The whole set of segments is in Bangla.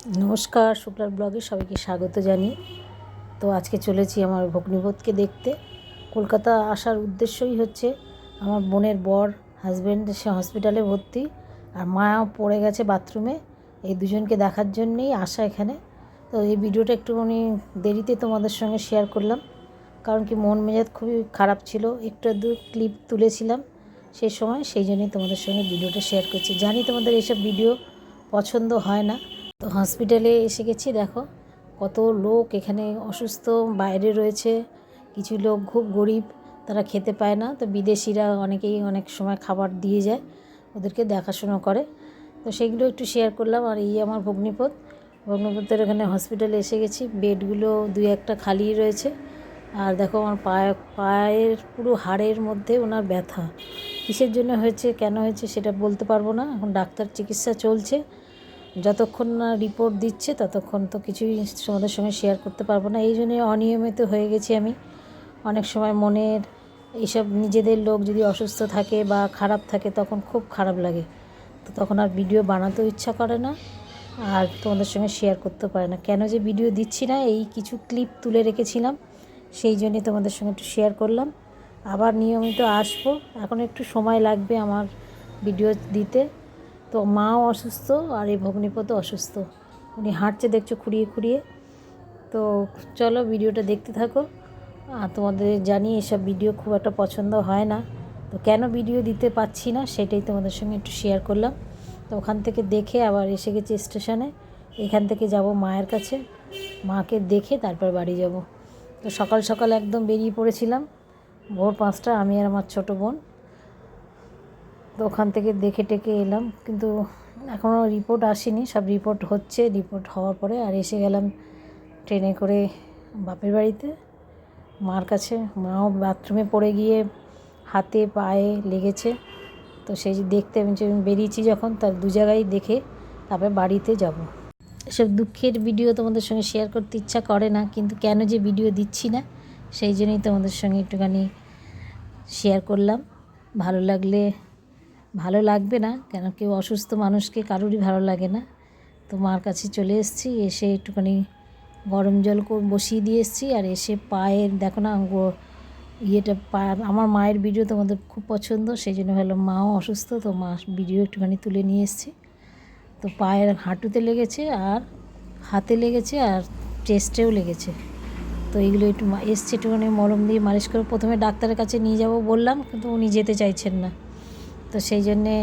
নমস্কার, শুক্লার ব্লগে সবাইকে স্বাগত জানিয়ে। তো আজকে চলেছি আমার ভগ্নিপথকে দেখতে। কলকাতা আসার উদ্দেশ্যই হচ্ছে আমার বোনের বর হাজব্যান্ড সে হসপিটালে ভর্তি, আর মাও পড়ে গেছে বাথরুমে এই দুজনকে দেখার জন্যেই আসা এখানে। তো এই ভিডিওটা একটুখানি দেরিতে তোমাদের সঙ্গে শেয়ার করলাম। কারণ কি মন মেজাজ খুবই খারাপ ছিল, একটু দু ক্লিপ তুলেছিলাম সেই সময়, সেই জন্যই তোমাদের সঙ্গে ভিডিওটা শেয়ার করছি। জানি তোমাদের এইসব ভিডিও পছন্দ হয় না। তো হসপিটালে এসে গেছি, দেখো কত লোক এখানে অসুস্থ, বাইরে রয়েছে, কিছু লোক খুব গরিব, তারা খেতে পায় না। তো বিদেশিরা অনেকেই অনেক সময় খাবার দিয়ে যায়, ওদেরকে দেখাশোনা করে। তো সেগুলো একটু শেয়ার করলাম, আর এই আমার ভগ্নিপথ ভগ্নিপথের এখানে হসপিটালে এসে গেছি, বেডগুলো দুই একটা খালি রয়েছে। আর দেখো আমার পায়ে, পায়ের পুরো হাড়ের মধ্যে ওনার ব্যথা। কিসের জন্য হয়েছে, কেন হয়েছে সেটা বলতে পারব না, এখন ডাক্তার চিকিৎসা চলছে। যতক্ষণ না রিপোর্ট দিচ্ছে, ততক্ষণ তো কিছুই তোমাদের সঙ্গে শেয়ার করতে পারব না। এই জন্যে অনিয়মিত হয়ে গেছি আমি। অনেক সময় মনের এইসব নিজেদের লোক যদি অসুস্থ থাকে বা খারাপ থাকে, তখন খুব খারাপ লাগে। তো তখন আর ভিডিও বানাতেও ইচ্ছা করে না, আর তোমাদের সঙ্গে শেয়ার করতে পারে না। কেন যে ভিডিও দিচ্ছি না, এই কিছু ক্লিপ তুলে রেখেছিলাম, সেই জন্যে তোমাদের সঙ্গে একটু শেয়ার করলাম। আবার নিয়মিত আসব। এখন একটু সময় লাগবে আমার ভিডিও দিতে। তো মাও অসুস্থ আর এই ভগ্নিপতও অসুস্থ। উনি হাঁটছে দেখছ খুঁড়িয়ে খুঁড়িয়ে। তো চলো ভিডিওটা দেখতে থাকো। আর তোমাদের জানি এসব ভিডিও খুব একটা পছন্দ হয় না। তো কেন ভিডিও দিতে পাচ্ছি না সেটাই তোমাদের সঙ্গে একটু শেয়ার করলাম। তো ওখান থেকে দেখে আবার এসে গেছি স্টেশনে এখান থেকে যাব মায়ের কাছে। মাকে দেখে তারপর বাড়ি যাব। তো সকাল সকাল একদম বেরিয়ে পড়েছিলাম। ভোর পাঁচটা আমি আর আমার ছোটো বোন। তো ওখান থেকে দেখে টেকে এলাম। কিন্তু এখনও রিপোর্ট আসেনি। সব রিপোর্ট হচ্ছে। রিপোর্ট হওয়ার পরে আর এসে গেলাম ট্রেনে করে বাপের বাড়িতে। মার কাছে, মাও বাথরুমে পড়ে গিয়ে হাতে, পায়ে লেগেছে। তো সেই দেখতে আমি বেরিয়েছি যখন, তার দু জায়গায় দেখে তারপরে বাড়িতে যাব। এসব দুঃখের ভিডিও তোমাদের সঙ্গে শেয়ার করতে ইচ্ছা করে না, কিন্তু কেন যে ভিডিও দিচ্ছি না, সেই জন্যই তোমাদের সঙ্গে একটুখানি শেয়ার করলাম। ভালো লাগলে ভালো লাগবে না, কেন কেউ অসুস্থ মানুষকে কারোরই ভালো লাগে না। তো মার কাছে চলে এসেছি, এসে একটুখানি গরম জল বসিয়ে দিয়ে এসেছি আর এসে পায়ের, দেখো না ইয়েটা পা, আমার মায়ের ভিডিও তোমাদের খুব পছন্দ, সেই জন্য ভাবলাম মাও অসুস্থ, তো মা ভিডিও একটুখানি তুলে নিয়ে এসেছি। তো পায়ের হাঁটুতে লেগেছে আর হাতে লেগেছে আর চেস্টেও লেগেছে। তো এইগুলো একটু এসছে একটুখানি মলম দিয়ে মালিশ করে প্রথমে ডাক্তারের কাছে নিয়ে যাব বললাম, কিন্তু উনি যেতে চাইছেন না। তো সেই জন্যে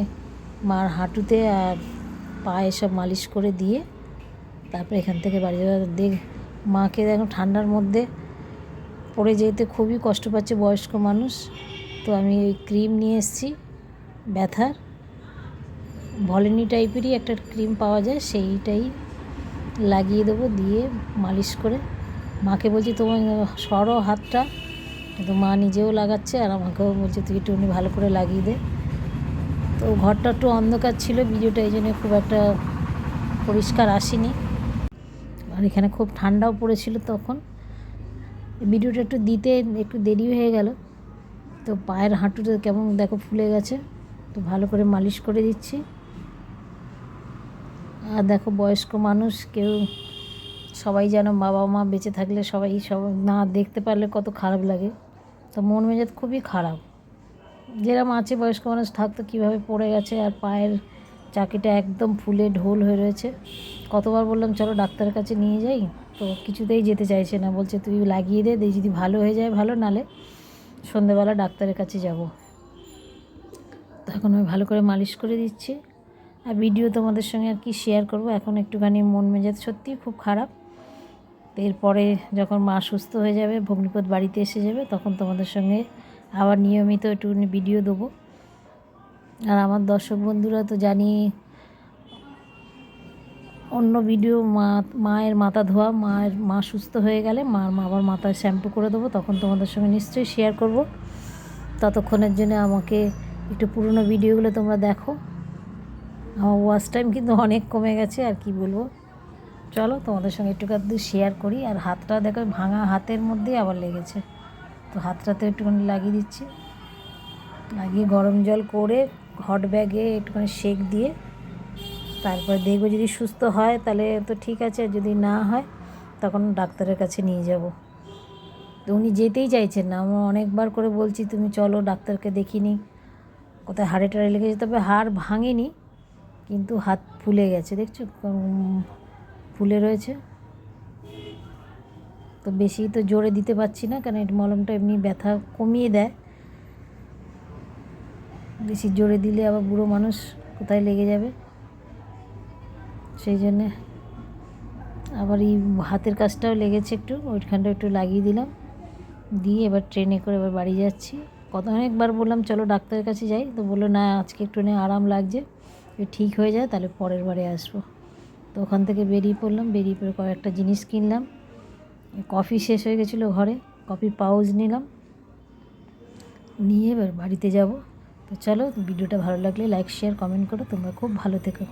মার হাঁটুতে আর পায়ে সব মালিশ করে দিয়ে তারপরে এখান থেকে বাড়ি যাওয়ার দেখ, মাকে এখন ঠান্ডার মধ্যে পড়ে যেতে খুবই কষ্ট পাচ্ছে বয়স্ক মানুষ। তো আমি ওই ক্রিম নিয়ে এসেছি, ব্যথার। ভলিনি টাইপেরই একটা ক্রিম পাওয়া যায়, সেইটাই লাগিয়ে দেবো, দিয়ে মালিশ করে। মাকে বলছি, তোমার সরো হাতটা। কিন্তু মা নিজেও লাগাচ্ছে আর আমাকেও বলছে, তুই একটু উনি ভালো করে লাগিয়ে দে। তো ঘরটা একটু অন্ধকার ছিল, ভিডিওটা এই জন্য খুব একটা পরিষ্কার আসেনি। আর এখানে খুব ঠান্ডাও পড়েছিল তখন। ভিডিওটা একটু দিতে একটু দেরি হয়ে গেল। তো পায়ের হাঁটুটা কেমন দেখো ফুলে গেছে, তো ভালো করে মালিশ করে দিচ্ছি। আর দেখো বয়স্ক মানুষ, কেউ সবাই যেন বাবা মা বেঁচে থাকলে সবাই সব না দেখতে পারলে কত খারাপ লাগে। তো মন মেজাজ খুবই খারাপ। যেরকম আছে, বয়স্ক মানুষ থাকতো কীভাবে পড়ে গেছে আর পায়ের চাকিটা একদম ফুলে ঢোল হয়ে রয়েছে। কতবার বললাম, চলো ডাক্তারের কাছে নিয়ে যাই। তো কিছুতেই যেতে চাইছে না। বলছে, তুই লাগিয়ে দে, দিয়ে যদি ভালো হয়ে যায় ভালো, নালে সন্ধেবেলা ডাক্তারের কাছে যাব। তো এখন আমি ভালো করে মালিশ করে দিচ্ছি। আর ভিডিও তোমাদের সঙ্গে আর কি শেয়ার করব, এখন একটুখানি মন মেজাজ সত্যিই খুব খারাপ। এরপরে যখন মা সুস্থ হয়ে যাবে ভগ্নিপত বাড়িতে এসে যাবে, তখন তোমাদের সঙ্গে আবার নিয়মিত একটু ভিডিও দেবো। আর আমার দর্শক বন্ধুরা তো জানি, অন্য ভিডিও মা, মায়ের মাথা ধোয়া, মায়ের মা সুস্থ হয়ে গেলে মার মা আবার মাথায় শ্যাম্পু করে দেবো, তখন তোমাদের সঙ্গে নিশ্চয়ই শেয়ার করব। ততক্ষণের জন্য আমাকে একটু পুরনো ভিডিওগুলো তোমরা দেখো। আমার ওয়াচ টাইম কিন্তু অনেক কমে গেছে, আর কি বলব। চলো তোমাদের সঙ্গে একটু শেয়ার করি, আর হাতটা দেখো ভাঙা হাতের মধ্যেই আবার লেগেছে। তো হাতটাতে একটুখানি লাগিয়ে দিচ্ছি। লাগিয়ে গরম জল করে হট ব্যাগে একটুখানি শেক দিয়ে তারপরে দেখব যদি সুস্থ হয় তাহলে তো ঠিক আছে যদি না হয় তখন ডাক্তারের কাছে নিয়ে যাব। তো উনি যেতেই চাইছেন না আমরা অনেকবার করে বলছি, তুমি চলো ডাক্তারকে দেখিনি কোথায় হাড়ে টাড়ে লেগেছে, তবে হাড় ভাঙেনি, কিন্তু হাত ফুলে গেছে, দেখছ? ফুলে রয়েছে। তো বেশি তো জোরে দিতে পারছি না, কারণ এই মলমটা এমনি ব্যথা কমিয়ে দেয়। বেশি জোরে দিলে আবার বুড়ো মানুষ কোথায় লেগে যাবে? সেই জন্যে আবার এই হাতের কাজটাও লেগেছে একটু, ওইখানটা একটু লাগিয়ে দিলাম। দিয়ে এবার ট্রেনে করে এবার বাড়ি যাচ্ছি। কত অনেকবার বললাম, চলো ডাক্তারের কাছে যাই। তো বলল, না, আজকে একটু নে আরাম লাগছে। ঠিক হয়ে যায় তাহলে পরের বারে আসব। তো ওখান থেকে বেরিয়ে পড়লাম, বেরিয়ে পড়ে কয়েকটা জিনিস কিনলাম। কফি শেষ হয়ে গেছিল ঘরে কফি পাউজ নিলাম। নিয়ে এবার বাড়িতে যাব। তো চলো, ভিডিওটা ভালো লাগলে লাইক শেয়ার কমেন্ট করো। তোমরা খুব ভালো থেকো।